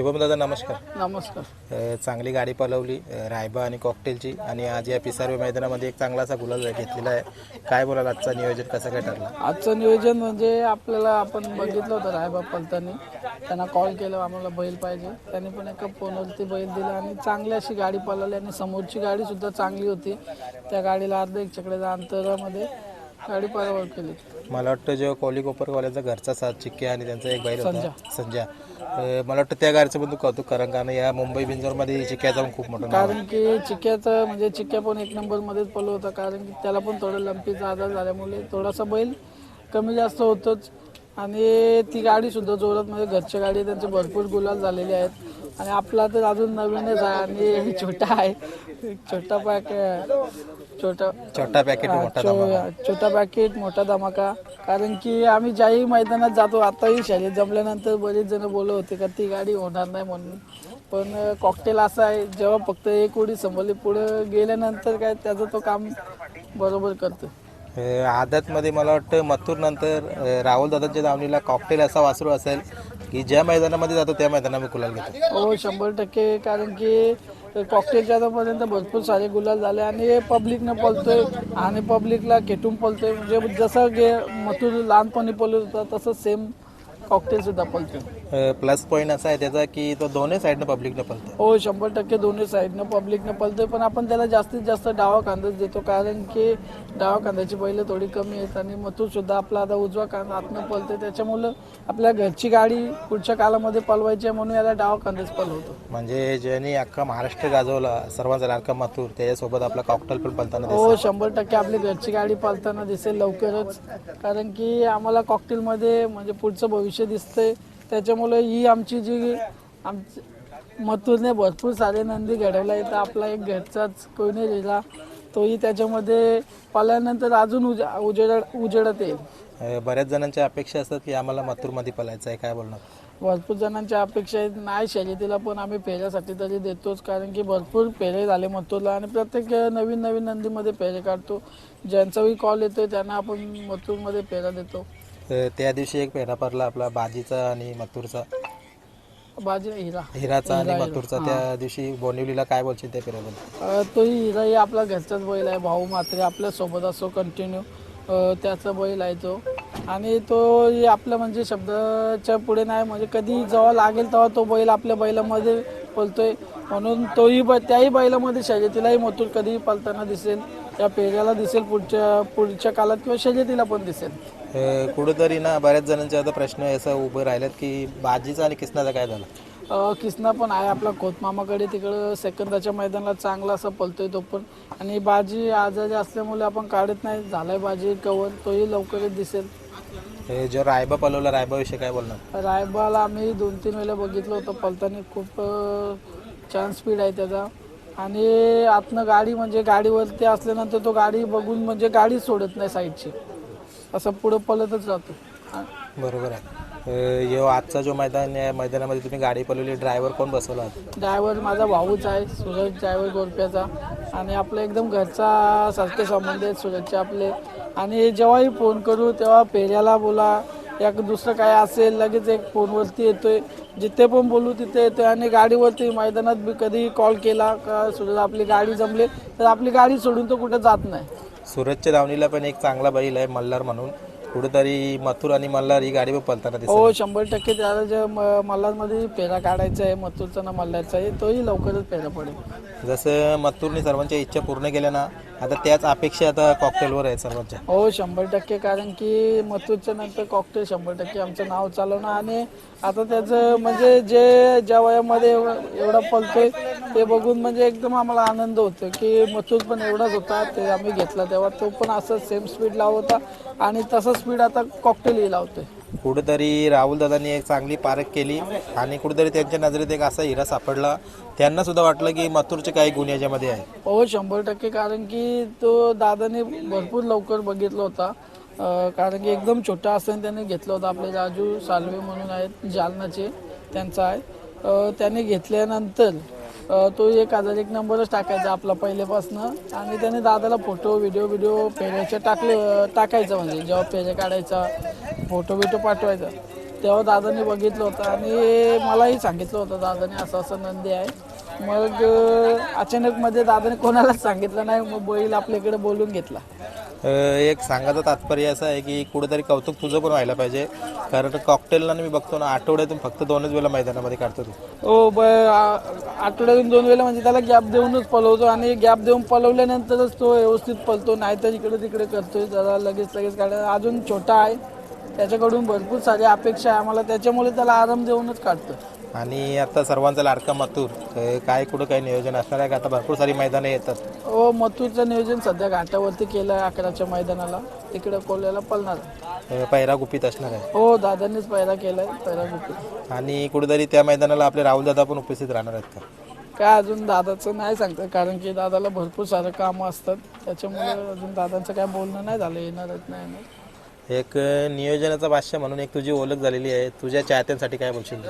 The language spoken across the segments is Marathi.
शुभम दादा नमस्कार. नमस्कार. अ, चांगली गाडी पलवली अ, रायबा आणि कॉकटेलची आणि आज या पिसारवे मैदानामध्ये एक चांगलासा गुलाल घेतलेला आहे. काय बोलाल आजचा नियोजन कसं काय ठरला? आजचं नियोजन म्हणजे आपल्याला आपण बघितलं होतं रायबाग पलतानी. त्यांना कॉल केला आम्हाला बैल पाहिजे. त्यांनी पण एका फोनवरती बैल दिला आणि चांगली अशी गाडी पळवली आणि समोरची गाडी सुद्धा चांगली होती. त्या गाडीला अर्धा एक चकड्याच्या अंतरामध्ये केली. मला वाटतं जेव्हा कोली कोपरवाल्याचा घरचा साथ चिक्के आणि त्यांचा एक बैल होता संजय अ, मला वाटतं त्या गाडीचं पण तू कौतुक कारण कारण या मुंबई बिंजोरमध्ये चिक्क्याचा पण खूप मोठं नाव आहे. कारण की चिक्क्याचं म्हणजे चिक्क्या पण एक नंबरमध्येच पळत होता कारण की त्याला पण थोडं लंपीचा आजार झाल्यामुळे थोडासा बैल कमी जास्त होतोच. आणि ती गाडी सुद्धा जोरात म्हणजे घरच्या गाडी त्यांचे भरपूर गुलाल झालेले आहेत. आणि आपला तर अजून नवीनच आहे आणि छोटा आहे. छोटा पॅक छोटा छोटा पॅकेट छोटा पॅकेट मोठा धमाका. कारण की आम्ही ज्याही मैदानात जातो आताही शर्यत जमल्यानंतर बरेच जण बोलत होते का ती गाडी होणार नाही म्हणून. पण कॉकटेल असं आहे जेव्हा फक्त एक उडी संभली पुढे गेल्यानंतर काय त्याचं तो काम बरोबर करतो. आदतमध्ये मला वाटतं मथुरनंतर राहुल दादाच्या दावणीला कॉकटेल असा वासरू असेल की ज्या मैदानामध्ये जातो त्या मैदानामध्ये गुलाल घेतो. हो शंभर टक्के कारण की कॉकटेलच्या आतापर्यंत भरपूर सारे गुलाल झाले आणि पब्लिकनं पळतोय आणि पब्लिकला खेटून पळतोय. म्हणजे जसं गे मथुर लहानपणी पळत होता तसंच सेम कॉकटेल सुद्धा पळतोय. प्लस पॉईंट असा आहे त्याचा की तो दोन्ही साईडनं पब्लिकनं पळतो हो शंभर टक्के दोन्ही साईडनं पब्लिकनं पळतोय. पण आपण त्याला जास्तीत जास्त डावा कांदाच देतो. कारण की डावा कांद्याची बैल थोडी कमी आहेत आणि मथूर सुद्धा आपला आता उजवा कांदा आतनं पळतोय. त्याच्यामुळं आपल्या घरची गाडी पुढच्या कालामध्ये पळवायची आहे म्हणून याला डावा कांदाच पळवतो. म्हणजे ज्यांनी अख्खा महाराष्ट्र गाजवला सर्वांचा लाडका माथूर त्याच्यासोबत आपला कॉकटेल पण दिसतो. हो शंभर टक्के आपली घरची गाडी पालताना दिसेल लवकरच. कारण की आम्हाला कॉकटेलमध्ये म्हणजे पुढचं भविष्य दिसतंय. त्याच्यामुळे ही आमची जी आमची मथुरने भरपूर सारे नंदी घडवला आहे तर आपला एक घरचाच कोणी लिहिला तोही त्याच्यामध्ये पाल्यानंतर अजून उज उजेड उजेडत येईल. बऱ्याच जणांच्या अपेक्षा असतात की आम्हाला मथुरमध्ये पळायचं आहे काय बोलणार? भरपूर जणांच्या अपेक्षा आहेत. नाही शर्यतीला पण आम्ही फेऱ्यासाठी तरी देतोच कारण की भरपूर फेरे झाले मथुरला आणि प्रत्येक नवीन नवीन नंदीमध्ये फेरे काढतो. ज्यांचाही कॉल येतोय त्यांना आपण मथुरमध्ये फेरा देतो. अं, त्या दिवशी एक पेढा पडला आपला बाजीचा आणि मथुरचा. बाजी हिरा. हिराचा आणि मथुरचा. त्या दिवशी बोनिवलीला काय बोलशील त्या पेढ्याबद्दल अं, तोही हिरा ही आपला घरचाच बैल आहे भाऊ मात्रे आपल्यासोबत असो कंटिन्यू त्याचा बैल आहे तो. आणि तो ही आपलं म्हणजे शब्दाच्या पुढे नाही म्हणजे कधी जेव्हा लागेल तेव्हा तो बैल आपल्या बैलामध्ये पळतोय. म्हणून तोही बै त्याही बैलामध्ये शर्यतीलाही मथुर कधीही पळताना दिसेल. त्या पेऱ्याला दिसेल पुढच्या पुढच्या काळात किंवा शर्यतीला पण दिसेल. कुठेतरी ना बऱ्याच जणांचे आता प्रश्न असं उभे राहिलेत की बाजीचा आणि किसनाचा काय झाला? किसना पण आहे आपला खोतमामाकडे तिकडं सेकंदाच्या मैदानाला चांगला असा पलतोय तो पण. आणि बाजी आजारी असल्यामुळे आपण काढत नाही झालाय बाजी कवर तोही लवकरच दिसेल. अं, जो रायबा पलवला रायबाविषयी काय बोलणार? रायबाला आम्ही दोन तीन वेळेला बघितलं होतं पलताना खूप छान स्पीड आहे त्याचा. आणि आतनं गाडी म्हणजे गाडीवरती असल्यानंतर तो गाडी बघून म्हणजे गाडी सोडत नाही साईडची. असं पुढं पळतच राहतो. आ- बरोबर आहे. यो आजचा जो मैदान आहे मैदानामध्ये तुम्ही गाडी पलवली ड्रायव्हर कोण बसवला? ड्रायव्हर माझा भाऊच आहे सूरज ड्रायव्हर गोरप्याचा. आणि आपला एकदम घरचा सारखे संबंध आहेत सूरजचे आपले. आणि जेव्हाही फोन करू तेव्हा फेऱ्याला बोला. या दुसरं काय असेल लगेच एक फोनवरती येतोय. जिथे पण बोलू तिथे येतोय. आणि गाडीवरती मैदानात बी कधी कॉल केला का सूरज आपली गाडी जमली तर आपली गाडी सोडून तो कुठे जात नाही. सूरजच्या दावणीला पण एक चांगला बैल आहे मल्हार म्हणून. कुठेतरी मथुर आणि मल्हार ही गाडी पण दिसत हो शंभर टक्के त्याला जे म- मल्हारमध्ये फेरा काढायचा आहे मथुरचा ना मल्हारचा आहे तोही लवकरच फेरा पडेल. जसं मथुरने सर्वांच्या इच्छा पूर्ण केल्या ना आता त्याच अपेक्षा आता कॉकटेलवर आहे सर्वांच्या. हो शंभर टक्के कारण की मथुरच्या नंतर कॉकटेल शंभर टक्के आमचं नाव चालवणं आणि आता त्याचं म्हणजे जे ज्या वयामध्ये एव- एवढा पलतोय ते बघून म्हणजे एकदम आम्हाला आनंद होतो की मथुर पण एवढाच होता ते आम्ही घेतला तेव्हा तो पण असं सेम स्पीड लावत होता आणि तसं स्पीड आता कॉकटेलही लावतोय. कुठेतरी राहुल दादांनी एक चांगली पारख केली आणि कुठेतरी त्यांच्या नजरेत एक असा हिरा सापडला. त्यांना सुद्धा वाटलं की मथुरचे काही गुण याच्यामध्ये आहे हो शंभर टक्के. कारण की तो दादाने भरपूर लवकर बघितला होता. अं, कारण की एकदम छोटा असताना त्याने घेतला होता. आपले राजू सालवे म्हणून आहेत जालनाचे त्यांचा आहे. अं, त्याने घेतल्यानंतर तो एक हजार एक नंबरच टाकायचा आपला पहिल्यापासनं आणि त्याने दादाला फोटो व्हिडिओ व्हिडिओ पेऱ्याचे टाकले टाकायचं म्हणजे जेव्हा पेऱ्या काढायचा फोटो बिटो पाठवायचा तेव्हा दादाने बघितलं होतं. आणि मलाही सांगितलं होतं दादाने असं असं नंदी आहे. मग अचानकमध्ये दादाने कोणालाच सांगितलं नाही मग बैल आपल्याकडे बोलून घेतला. एक सांगायचं तात्पर्य असं आहे की कुठेतरी कौतुक तुझं पण व्हायला पाहिजे. कारण कॉकटेलला मी बघतो ना आठवड्यातून फक्त दोनच वेळा मैदानामध्ये काढतो तू. हो ब आठवड्यातून दोन वेळा म्हणजे त्याला गॅप देऊनच पलवतो आणि गॅप देऊन पलवल्यानंतरच तो व्यवस्थित पलतो नाहीतर इकडे तिकडे करतोय त्याला लगेच लगेच काढा अजून छोटा आहे. त्याच्याकडून भरपूर सारी अपेक्षा आहे आम्हाला. त्याच्यामुळे त्याला आराम देऊनच काढतो. आणि आता सर्वांचा लाडका मथुर. अ, काय कुठं काही नियोजन असणार आहे का? आता भरपूर सारी मैदानं येतात. हो मथुरचं नियोजन सध्या घाटावरती केलं आहे अकराच्या मैदानाला. तिकडे कोल्याला पळणार आहे. अ, पैरा गुपित असणार आहे. हो दादांनीच पहिला केलाय पहिला गुपित. आणि कुठेतरी त्या मैदानाला आपले राहुल दादा पण उपस्थित राहणार आहेत का? काय अजून दादाचं नाही सांगतं कारण की दादाला भरपूर सारं कामं असतात. त्याच्यामुळे अजून दादांचं काय बोलणं नाही झालं येणारच नाही. येणार एक नियोजनाचा भाष्य म्हणून एक तुझी ओळख झालेली आहे. तुझ्या चाहत्यांसाठी काय बोलशील?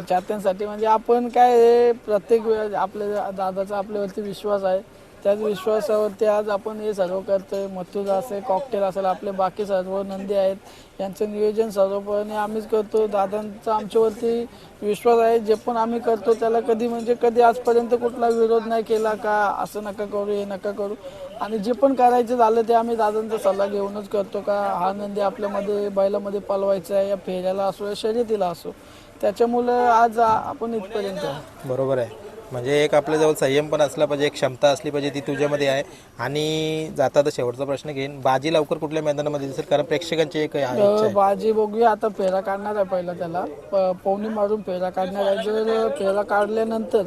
चाहत्यांसाठी म्हणजे आपण काय प्रत्येक वेळ आपल्या दादाचा आपल्यावरती विश्वास आहे. त्याच विश्वासावरती आज आपण हे सर्व करतोय. मथुर असेल कॉकटेल असेल आपले बाकी सर्व नंदी आहेत. यांचं नियोजन सर्वपणे आम्हीच करतो. दादांचा आमच्यावरती विश्वास आहे. जे पण आम्ही करतो त्याला कधी म्हणजे कधी आजपर्यंत कुठला विरोध नाही केला का? असं नका करू हे नका करू. आणि जे पण करायचं झालं ते आम्ही दादांचा सल्ला घेऊनच करतो का? हा नंदी आपल्यामध्ये बैलामध्ये पलवायचा आहे या फेऱ्याला असो या शर्यतीला असो. त्याच्यामुळं आज आपण इथपर्यंत बरोबर आहे. म्हणजे एक आपल्याजवळ संयम पण असला पाहिजे एक क्षमता असली पाहिजे ती तुझ्यामध्ये आहे. आणि जाता तर शेवटचा प्रश्न घेईन. बाजी लवकर कुठल्या मैदानामध्ये दिसेल? कारण प्रेक्षकांची एक आहे इच्छा तर आहे बाजी बघूया. आता फेरा काढणार आहे पहिला त्याला. प- पवनी मारून फेरा काढणार आहे. जर फेरा काढल्यानंतर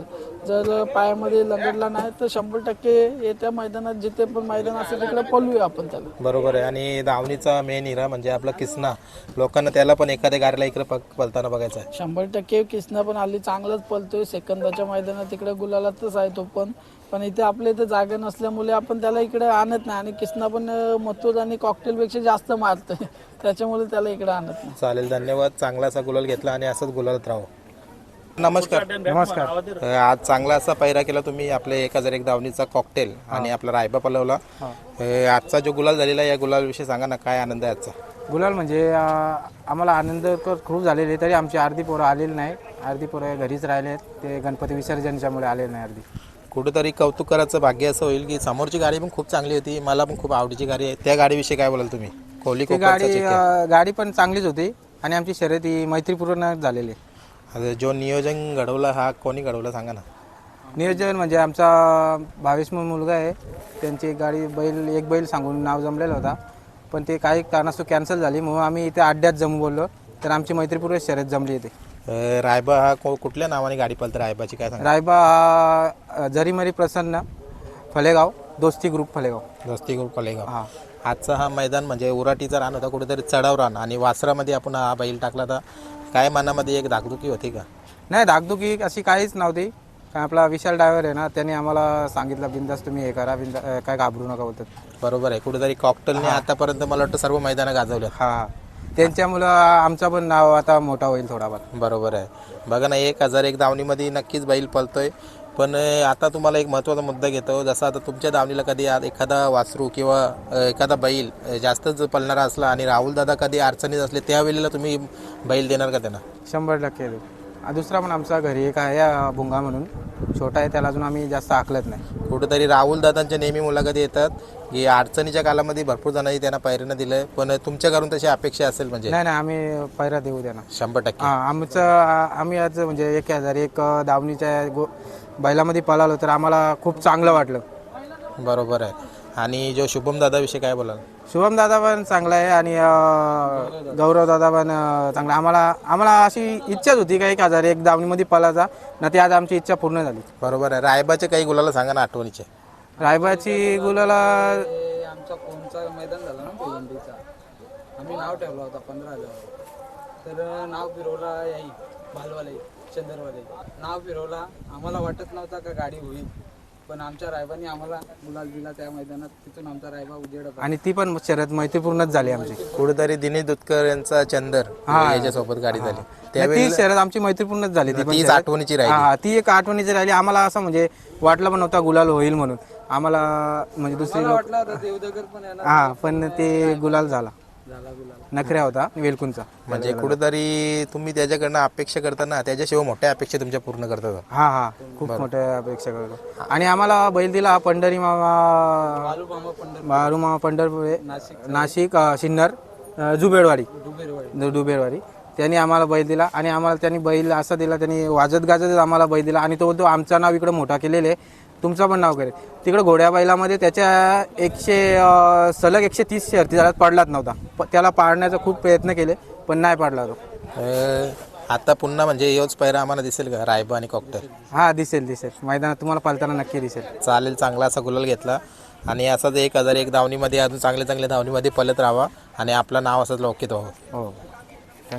जर पायामध्ये लगडला नाही तर शंभर टक्के येत्या मैदानात जिथे पण मैदान असेल तिकडे पळूया आपण त्याला. बरोबर आहे. आणि दावणीचा मेन हिरा म्हणजे आपला किसना. लोकांना त्याला पण एखाद्या गाडीला इकडे पक- पलताना बघायचा आहे. शंभर टक्के किसना पण आली चांगलंच पळतोय. सेकंदाच्या मैदानात तिकडे गुलालातच आहे तो पण. पण इथे आपल्या इथे जागा नसल्यामुळे आपण त्याला इकडे आणत नाही. आणि किसना पण मथुर आणि कॉकटेलपेक्षा जास्त मारतोय त्याच्यामुळे त्याला इकडे आणत नाही. चालेल धन्यवाद. चांगला असा गुलाल घेतला आणि असंच गुलालत राहू. नमस्कार. नमस्कार. अ, आज चांगला असा पैरा केला तुम्ही आपल्या एक हजार एक दावणीचा कॉकटेल आणि आपला रायबा पलवला. अ, आजचा जो गुलाल झालेला आहे, या गुलालविषयी सांगा ना काय आनंद आहे आजचा? गुलाल म्हणजे अं, आम्हाला आनंद क- खूप झालेले. तरी आमची अर्धी पोरं आलेली नाही अर्धी पोरं घरीच राहिले आहेत ते गणपती विसर्जनच्यामुळे आलेले नाही अर्धी. कुठेतरी कौतुक करायचं भाग्य असं होईल की समोरची गाडी पण खूप चांगली होती मला पण खूप आवडीची गाडी आहे. त्या गाडीविषयी काय बोलाल तुम्ही? कोहली ती कोकणचा गाडी. अं, गाडी पण चांगलीच होती आणि आमची शर्यती मैत्रीपूर्ण झालेली. आता जो नियोजन घडवला हा कोणी घडवला सांगा ना. नियोजन म्हणजे आमचा भावेश म्हणून मुलगा आहे. त्यांची एक गाडी बैल एक बैल सांगून नाव जमलेलं होता. पण ते काही कारणास्तव कॅन्सल झाली. म्हणून आम्ही इथे अड्ड्यात जमू बोललो. तर आमची मैत्रीपूर्वक शर्यत जमली इथे. अ, रायबा हा को- कुठल्या नावाने गाडी पळते? रायबाची काय सांगा रायबा हा जरीमरी प्रसन्न फलेगाव दोस्ती ग्रुप फलेगाव. दोस्ती ग्रुप कलेगाव हा. आजचा हा मैदान म्हणजे उराटीचा रान होता कुठेतरी चढाव रान. आणि वासरामध्ये आपण हा बैल टाकला तर काय मनामध्ये एक धाकधुकी होती का? नाही धाकधुकी अशी काहीच नव्हती. काय आपला विशाल ड्रायव्हर आहे ना त्यांनी आम्हाला सांगितलं बिंदास तुम्ही हे करा बिंदा काय घाबरू नका बोलतात. बरोबर आहे. कुठेतरी कॉकटेलने आतापर्यंत मला वाटतं सर्व मैदानं गाजवलं हा. त्यांच्यामुळं आमचं पण नाव आता मोठा होईल थोडाफार. बरोबर आहे. बघा ना एक हजार एक दावणीमध्ये नक्कीच बैल पळतोय. पण अं, आता तुम्हाला एक महत्त्वाचा मुद्दा घेतो. जसं आता तुमच्या दावणीला कधी आ- एखादा वासरू किंवा अं, एखादा बैल अं, जास्तच पळणारा असला आणि राहुल दादा कधी अडचणीत असले त्यावेळेला तुम्ही बैल देणार का त्यांना? शंभर टक्के देऊ. दुसरा पण आमचा घरी एक आहे अं, भुंगा म्हणून. छोटा आहे त्याला अजून आम्ही जास्त आखलत नाही. कुठेतरी राहुल दादांच्या नेहमी मुलाखती येतात की अडचणीच्या कालामध्ये भरपूर जणांनी त्यांना पैरीनं दिलं पण तुमच्या घरून तशी अपेक्षा असेल म्हणजे? नाही नाही आम्ही पैरा देऊ त्यांना. शंभर टक्के. हा आमचं आ- आम्ही आज म्हणजे एक हजार एक दावणीच्या गो बैलामध्ये पळालो तर आम्हाला खूप चांगलं वाटलं. बरोबर आहे. आणि जो शुभम दादाविषयी काय बोलाल? शुभम दादा पण चांगला आहे आणि अं, गौरव दादा पण अं, चांगला आम्हाला आम्हाला अशी इच्छाच होती का एक हजार एक दावणीमध्ये पळायचा. ना ती आज आमची इच्छा पूर्ण झाली. बरोबर आहे. रायबाचे काही गुलाला सांगा ना आठवणीचे. रायबाची गुलाला आमचा कोणचा मैदान झाला ना भिवंडीचा. आम्ही नाव ठेवला होता पंधरा हजार. तर नाव फिरवला याई भालवाले चंदरवाले. नाव फिरवला. आम्हाला वाटत नव्हता का गाडी होईल. पण आमच्या रायबाने आम्हाला गुलाल दिला त्या मैदानात. तिथून आमचा रायबा उजेड आणि ती पण शर्यत मैत्रीपूर्णच झाली आमची. कुठेतरी दिनेश दुधकर यांचा चंदर याच्यासोबत गाडी झाली. त्यावेळी ती शर्यत आमची मैत्रीपूर्णच झाली. ती पण तीच शर्यत. आठवणीची राहिली. हा ती एक आठवणीची राहिली. आम्हाला असं म्हणजे वाटलं पण नव्हता गुलाल होईल म्हणून. आम्हाला म्हणजे दुसरी लोक वाटला होता देवदगर पण येणार. हा पण ते गुलाल झाला. नखऱ्या होता वेलकुंचा. म्हणजे कुठेतरी तुम्ही त्याच्याकडनं अपेक्षा करताना त्याच्याशिवाय मोठ्या अपेक्षा तुमच्या पूर्ण करतात. हा हा. खूप मोठ्या अपेक्षा करतो. आणि आम्हाला बैल दिला पंढरी मामा बालू मामा पंढर बारू मामा पंढरपूर नाशिक सिन्नर जुबेडवाडी. डुबेरवाडी त्यांनी आम्हाला बैल दिला आणि आम्हाला त्यांनी बैल असा दिला त्यांनी वाजत गाजत आम्हाला बैल दिला आणि तो बोलतो आमचं नाव इकडं मोठा केलेले तुमचं पण नाव करेल तिकडं घोड्या बैलामध्ये त्याच्या एकशे सलग एकशे तीस शर्ती झाल्यात पडलाच नव्हता. प- त्याला पाडण्याचा खूप प्रयत्न केले पण नाही पाडला तो. आता पुन्हा म्हणजे योच पैरा आम्हाला दिसेल का? रायबा आणि कॉकटर हा दिसेल दिसेल. मैदानात तुम्हाला पालताना नक्की दिसेल. चालेल चांगला असा गुलाल घेतला. आणि असाच एक हजार एक धावणीमध्ये अजून चांगले चांगले धावणीमध्ये पलत राहावा. आणि आपलं नाव असंच लौकित व्हावं हो.